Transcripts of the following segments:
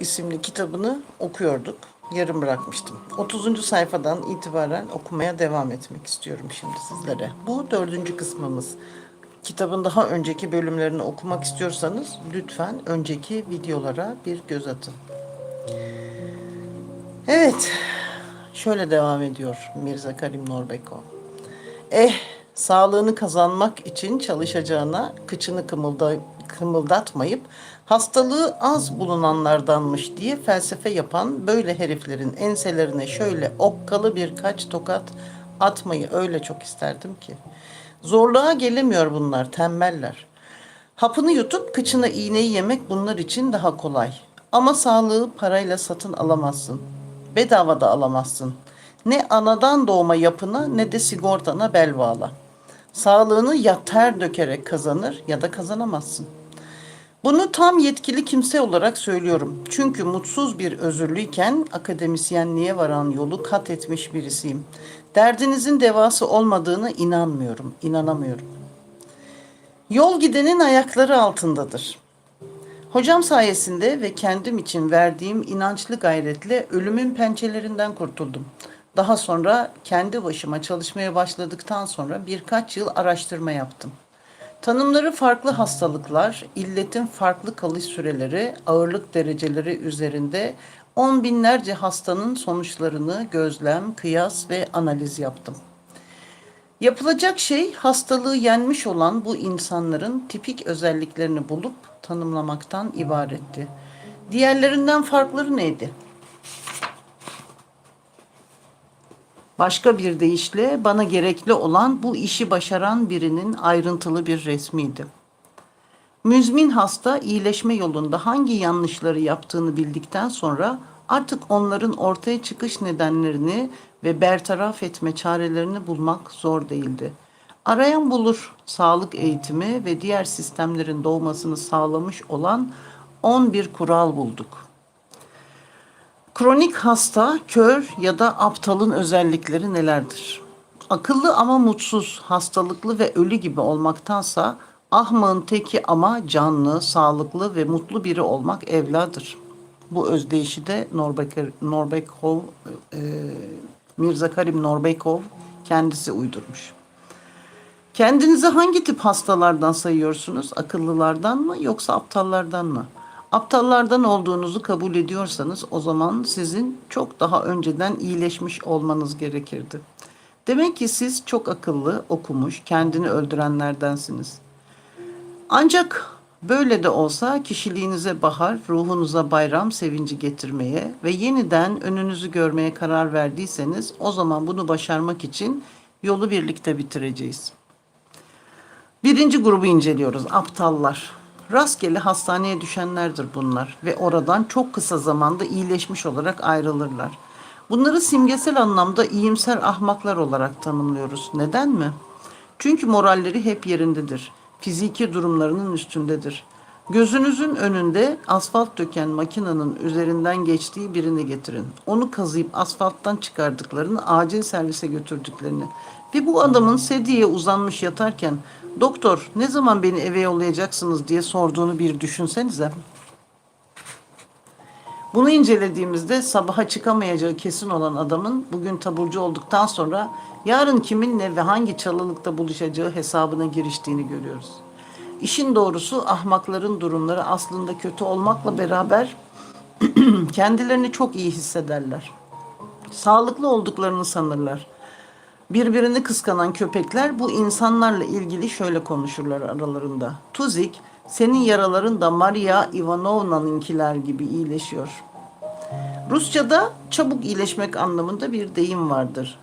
isimli kitabını okuyorduk. Yarım bırakmıştım. 30. sayfadan itibaren okumaya devam etmek istiyorum şimdi sizlere. Bu dördüncü kısmımız. Kitabın daha önceki bölümlerini okumak istiyorsanız lütfen önceki videolara bir göz atın. Evet, şöyle devam ediyor Mirza Karim Norbeko. Eh, sağlığını kazanmak için çalışacağına kıçını kımılda, kımıldatmayıp hastalığı az bulunanlardanmış diye felsefe yapan böyle heriflerin enselerine şöyle okkalı birkaç tokat atmayı öyle çok isterdim ki. Zorluğa gelemiyor bunlar, tembeller. Hapını yutup kıçına iğneyi yemek bunlar için daha kolay. Ama sağlığı parayla satın alamazsın. Bedava da alamazsın. Ne anadan doğma yapına ne de sigortana bel bağla. Sağlığını ya ter dökerek kazanır ya da kazanamazsın. Bunu tam yetkili kimse olarak söylüyorum. Çünkü mutsuz bir özürlüyken akademisyenliğe varan yolu kat etmiş birisiyim. Derdinizin devası olmadığına inanmıyorum, inanamıyorum. Yol gidenin ayakları altındadır. Hocam sayesinde ve kendim için verdiğim inançlı gayretle ölümün pençelerinden kurtuldum. Daha sonra kendi başıma çalışmaya başladıktan sonra birkaç yıl araştırma yaptım. Tanımları farklı hastalıklar, illetin farklı kalış süreleri, ağırlık dereceleri üzerinde on binlerce hastanın sonuçlarını gözlem, kıyas ve analiz yaptım. Yapılacak şey hastalığı yenmiş olan bu insanların tipik özelliklerini bulup tanımlamaktan ibaretti. Diğerlerinden farkları neydi? Başka bir deyişle bana gerekli olan bu işi başaran birinin ayrıntılı bir resmiydi. Müzmin hasta iyileşme yolunda hangi yanlışları yaptığını bildikten sonra artık onların ortaya çıkış nedenlerini ve bertaraf etme çarelerini bulmak zor değildi. Arayan bulur sağlık eğitimi ve diğer sistemlerin doğmasını sağlamış olan 11 kural bulduk. Kronik hasta, kör ya da aptalın özellikleri nelerdir? Akıllı ama mutsuz, hastalıklı ve ölü gibi olmaktansa ahmağın teki ama canlı, sağlıklı ve mutlu biri olmak evladır. Bu özdeyişi de Norbek, Norbekov, e, Mirza Karim Norbekov kendisi uydurmuş. Kendinizi hangi tip hastalardan sayıyorsunuz? Akıllılardan mı yoksa aptallardan mı? Aptallardan olduğunuzu kabul ediyorsanız o zaman sizin çok daha önceden iyileşmiş olmanız gerekirdi. Demek ki siz çok akıllı, okumuş, kendini öldürenlerdensiniz. Ancak böyle de olsa kişiliğinize bahar, ruhunuza bayram sevinci getirmeye ve yeniden önünüzü görmeye karar verdiyseniz o zaman bunu başarmak için yolu birlikte bitireceğiz. Birinci grubu inceliyoruz. Aptallar. Rastgele hastaneye düşenlerdir bunlar ve oradan çok kısa zamanda iyileşmiş olarak ayrılırlar. Bunları simgesel anlamda iyimser ahmaklar olarak tanımlıyoruz. Neden mi? Çünkü moralleri hep yerindedir. Fiziki durumlarının üstündedir. Gözünüzün önünde asfalt döken makinenin üzerinden geçtiği birini getirin. Onu kazıyıp asfalttan çıkardıklarını, acil servise götürdüklerini ve bu adamın sediye uzanmış yatarken doktor ne zaman beni eve yollayacaksınız diye sorduğunu bir düşünsenize. Bunu incelediğimizde sabaha çıkamayacağı kesin olan adamın bugün taburcu olduktan sonra yarın kiminle ve hangi çalılıkta buluşacağı hesabına giriştiğini görüyoruz. İşin doğrusu ahmakların durumları aslında kötü olmakla beraber kendilerini çok iyi hissederler. Sağlıklı olduklarını sanırlar. Birbirini kıskanan köpekler bu insanlarla ilgili şöyle konuşurlar aralarında. Tuzik, senin yaraların da Maria Ivanovna'nınkiler gibi iyileşiyor. Rusça'da çabuk iyileşmek anlamında bir deyim vardır.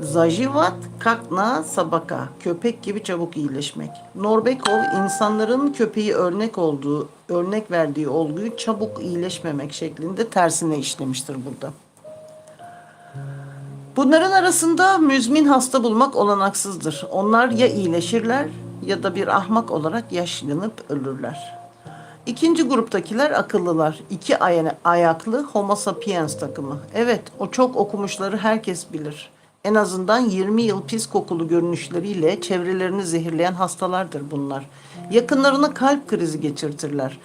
Zajivat kakna sabaka. Köpek gibi çabuk iyileşmek. Norbekov insanların köpeği örnek olduğu, örnek verdiği olguyu çabuk iyileşmemek şeklinde tersine işlemiştir burada. Bunların arasında müzmin hasta bulmak olanaksızdır. Onlar ya iyileşirler ya da bir ahmak olarak yaşlanıp ölürler. İkinci gruptakiler akıllılar. İki ay- ayaklı Homo sapiens takımı. Evet, o çok okumuşları herkes bilir. En azından 20 yıl pis kokulu görünüşleriyle çevrelerini zehirleyen hastalardır bunlar. Yakınlarına kalp krizi geçirtirler.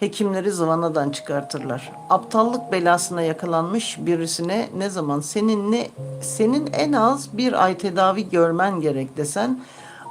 Hekimleri zıvanadan çıkartırlar. Aptallık belasına yakalanmış birisine ne zaman senin ne senin en az bir ay tedavi görmen gerek desen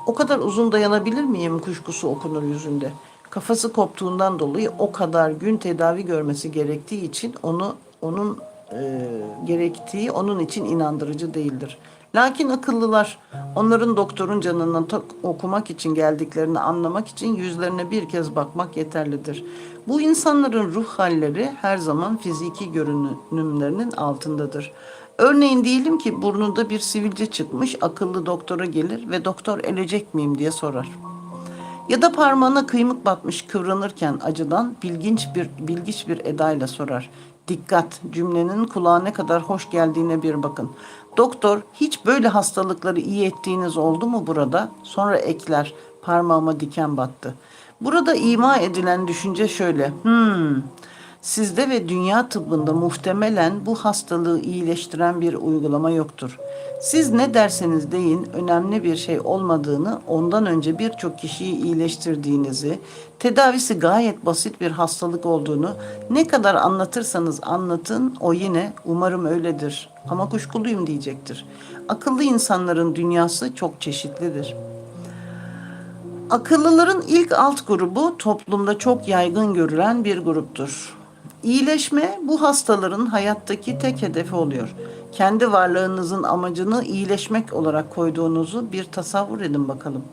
o kadar uzun dayanabilir miyim kuşkusu okunur yüzünde. Kafası koptuğundan dolayı o kadar gün tedavi görmesi gerektiği için onu onun e, gerektiği onun için inandırıcı değildir. Lakin akıllılar onların doktorun tak- okumak için geldiklerini anlamak için yüzlerine bir kez bakmak yeterlidir. Bu insanların ruh halleri her zaman fiziki görünümlerinin altındadır. Örneğin diyelim ki burnunda bir sivilce çıkmış, akıllı doktora gelir ve doktor elecek miyim diye sorar. Ya da parmağına kıymık batmış kıvranırken acıdan bilginç bir bilgiç bir edayla sorar. Dikkat, cümlenin kulağa ne kadar hoş geldiğine bir bakın. Doktor, hiç böyle hastalıkları iyi ettiğiniz oldu mu burada? Sonra ekler, parmağıma diken battı. Burada ima edilen düşünce şöyle. Hmm, Sizde ve dünya tıbbında muhtemelen bu hastalığı iyileştiren bir uygulama yoktur. Siz ne derseniz deyin önemli bir şey olmadığını, ondan önce birçok kişiyi iyileştirdiğinizi, tedavisi gayet basit bir hastalık olduğunu ne kadar anlatırsanız anlatın o yine umarım öyledir ama kuşkuluyum diyecektir. Akıllı insanların dünyası çok çeşitlidir. Akıllıların ilk alt grubu toplumda çok yaygın görülen bir gruptur. İyileşme bu hastaların hayattaki tek hedefi oluyor. Kendi varlığınızın amacını iyileşmek olarak koyduğunuzu bir tasavvur edin bakalım.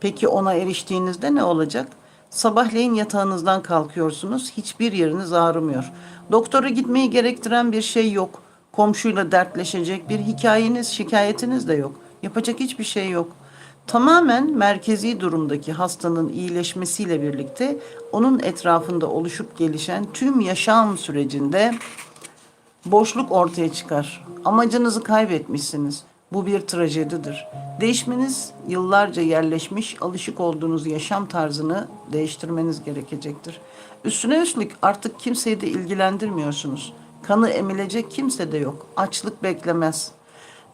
Peki ona eriştiğinizde ne olacak? Sabahleyin yatağınızdan kalkıyorsunuz, hiçbir yeriniz ağrımıyor. Doktora gitmeyi gerektiren bir şey yok. Komşuyla dertleşecek bir hikayeniz, şikayetiniz de yok. Yapacak hiçbir şey yok. Tamamen merkezi durumdaki hastanın iyileşmesiyle birlikte onun etrafında oluşup gelişen tüm yaşam sürecinde boşluk ortaya çıkar. Amacınızı kaybetmişsiniz. Bu bir trajedidir. Değişmeniz yıllarca yerleşmiş, alışık olduğunuz yaşam tarzını değiştirmeniz gerekecektir. Üstüne üstlük artık kimseyi de ilgilendirmiyorsunuz. Kanı emilecek kimse de yok. Açlık beklemez.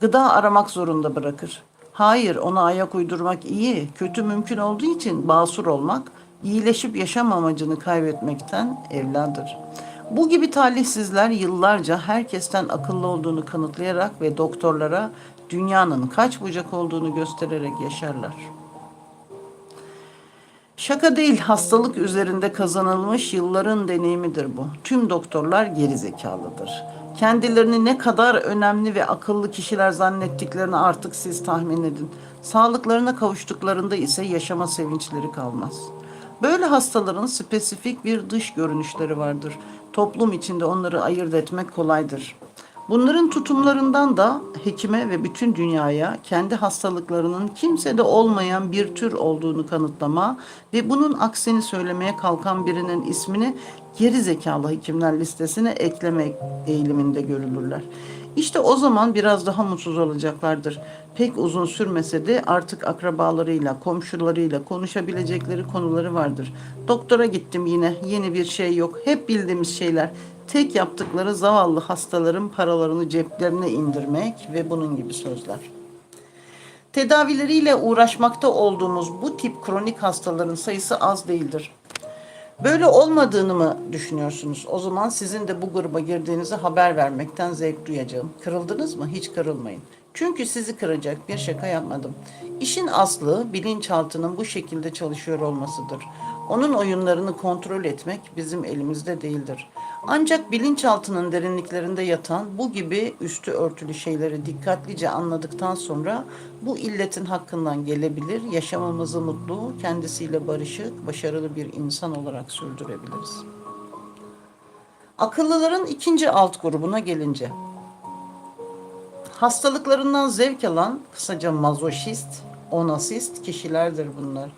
Gıda aramak zorunda bırakır. Hayır, ona ayak uydurmak iyi. Kötü mümkün olduğu için basur olmak, iyileşip yaşam amacını kaybetmekten evladır. Bu gibi talihsizler yıllarca herkesten akıllı olduğunu kanıtlayarak ve doktorlara dünyanın kaç bucak olduğunu göstererek yaşarlar. Şaka değil, hastalık üzerinde kazanılmış yılların deneyimidir bu. Tüm doktorlar geri zekalıdır. Kendilerini ne kadar önemli ve akıllı kişiler zannettiklerini artık siz tahmin edin. Sağlıklarına kavuştuklarında ise yaşama sevinçleri kalmaz. Böyle hastaların spesifik bir dış görünüşleri vardır. Toplum içinde onları ayırt etmek kolaydır. Bunların tutumlarından da hekime ve bütün dünyaya kendi hastalıklarının kimsede olmayan bir tür olduğunu kanıtlama ve bunun aksini söylemeye kalkan birinin ismini geri zekalı hekimler listesine ekleme eğiliminde görülürler. İşte o zaman biraz daha mutsuz olacaklardır. Pek uzun sürmese de artık akrabalarıyla, komşularıyla konuşabilecekleri konuları vardır. Doktora gittim yine, yeni bir şey yok. Hep bildiğimiz şeyler. Tek yaptıkları zavallı hastaların paralarını ceplerine indirmek ve bunun gibi sözler. Tedavileriyle uğraşmakta olduğumuz bu tip kronik hastaların sayısı az değildir. Böyle olmadığını mı düşünüyorsunuz? O zaman sizin de bu gruba girdiğinizi haber vermekten zevk duyacağım. Kırıldınız mı? Hiç kırılmayın. Çünkü sizi kıracak bir şaka yapmadım. İşin aslı bilinçaltının bu şekilde çalışıyor olmasıdır. Onun oyunlarını kontrol etmek bizim elimizde değildir. Ancak bilinçaltının derinliklerinde yatan bu gibi üstü örtülü şeyleri dikkatlice anladıktan sonra bu illetin hakkından gelebilir, yaşamamızı mutlu, kendisiyle barışık, başarılı bir insan olarak sürdürebiliriz. Akıllıların ikinci alt grubuna gelince, hastalıklarından zevk alan, kısaca mazoşist, onasist kişilerdir bunlar.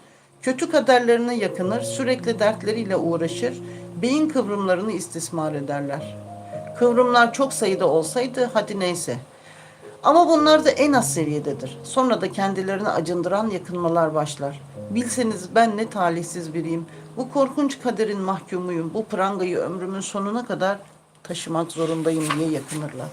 Kötü kaderlerine yakınır, sürekli dertleriyle uğraşır, beyin kıvrımlarını istismar ederler. Kıvrımlar çok sayıda olsaydı hadi neyse. Ama bunlar da en az seviyededir. Sonra da kendilerini acındıran yakınmalar başlar. Bilseniz ben ne talihsiz biriyim. Bu korkunç kaderin mahkumuyum. Bu prangayı ömrümün sonuna kadar taşımak zorundayım diye yakınırlar.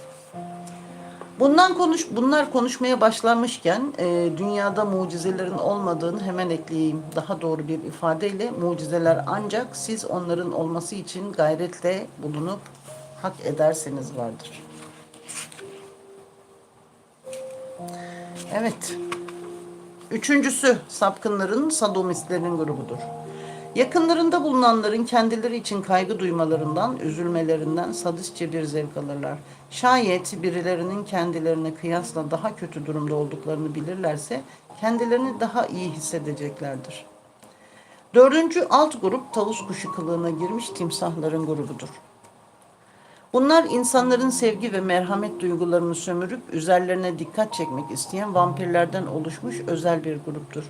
Bundan konuş, bunlar konuşmaya başlanmışken e, dünyada mucizelerin olmadığını hemen ekleyeyim. Daha doğru bir ifadeyle mucizeler ancak siz onların olması için gayretle bulunup hak ederseniz vardır. Evet. Üçüncüsü sapkınların, sadomistlerin grubudur. Yakınlarında bulunanların kendileri için kaygı duymalarından, üzülmelerinden sadistçe bir zevk alırlar. Şayet birilerinin kendilerine kıyasla daha kötü durumda olduklarını bilirlerse kendilerini daha iyi hissedeceklerdir. Dördüncü alt grup tavus kuşu kılığına girmiş timsahların grubudur. Bunlar insanların sevgi ve merhamet duygularını sömürüp üzerlerine dikkat çekmek isteyen vampirlerden oluşmuş özel bir gruptur.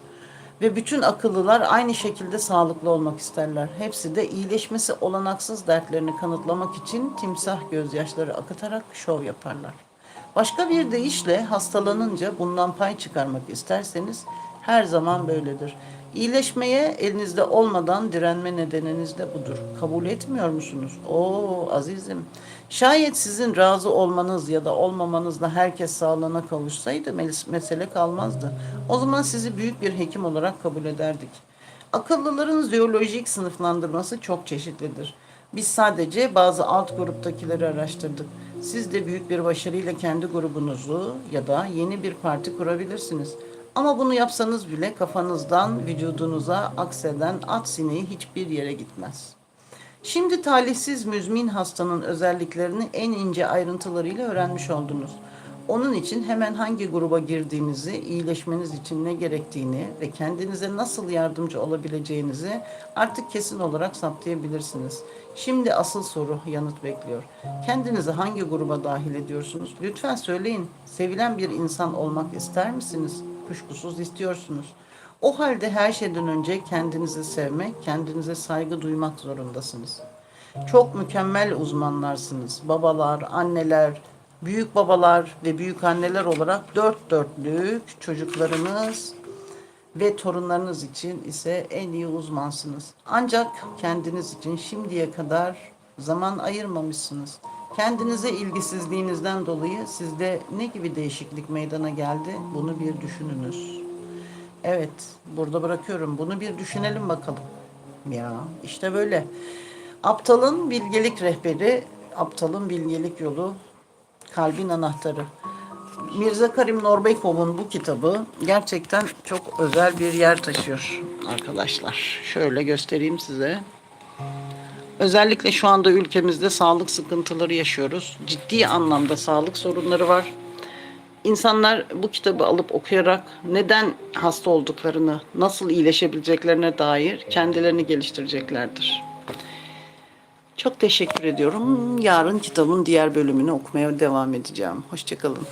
Ve bütün akıllılar aynı şekilde sağlıklı olmak isterler. Hepsi de iyileşmesi olanaksız dertlerini kanıtlamak için timsah gözyaşları akıtarak şov yaparlar. Başka bir deyişle hastalanınca bundan pay çıkarmak isterseniz her zaman böyledir. İyileşmeye elinizde olmadan direnme nedeniniz de budur. Kabul etmiyor musunuz? Oo azizim. Şayet sizin razı olmanız ya da olmamanızla herkes sağlığına kavuşsaydı mes- mesele kalmazdı. O zaman sizi büyük bir hekim olarak kabul ederdik. Akıllıların zoolojik sınıflandırması çok çeşitlidir. Biz sadece bazı alt gruptakileri araştırdık. Siz de büyük bir başarıyla kendi grubunuzu ya da yeni bir parti kurabilirsiniz. Ama bunu yapsanız bile kafanızdan vücudunuza akseden at sineği hiçbir yere gitmez. Şimdi talihsiz müzmin hastanın özelliklerini en ince ayrıntılarıyla öğrenmiş oldunuz. Onun için hemen hangi gruba girdiğinizi, iyileşmeniz için ne gerektiğini ve kendinize nasıl yardımcı olabileceğinizi artık kesin olarak saptayabilirsiniz. Şimdi asıl soru yanıt bekliyor. Kendinizi hangi gruba dahil ediyorsunuz? Lütfen söyleyin. Sevilen bir insan olmak ister misiniz? Kuşkusuz istiyorsunuz. O halde her şeyden önce kendinizi sevmek, kendinize saygı duymak zorundasınız. Çok mükemmel uzmanlarsınız. Babalar, anneler, büyük babalar ve büyük anneler olarak dört dörtlük çocuklarınız ve torunlarınız için ise en iyi uzmansınız. Ancak kendiniz için şimdiye kadar zaman ayırmamışsınız. Kendinize ilgisizliğinizden dolayı sizde ne gibi değişiklik meydana geldi? Bunu bir düşününüz. Evet, burada bırakıyorum. Bunu bir düşünelim bakalım. Ya, işte böyle. Aptalın bilgelik rehberi, aptalın bilgelik yolu, kalbin anahtarı. Mirza Karim Norbekov'un bu kitabı gerçekten çok özel bir yer taşıyor arkadaşlar. Şöyle göstereyim size. Özellikle şu anda ülkemizde sağlık sıkıntıları yaşıyoruz. Ciddi anlamda sağlık sorunları var. İnsanlar bu kitabı alıp okuyarak neden hasta olduklarını, nasıl iyileşebileceklerine dair kendilerini geliştireceklerdir. Çok teşekkür ediyorum. Yarın kitabın diğer bölümünü okumaya devam edeceğim. Hoşçakalın.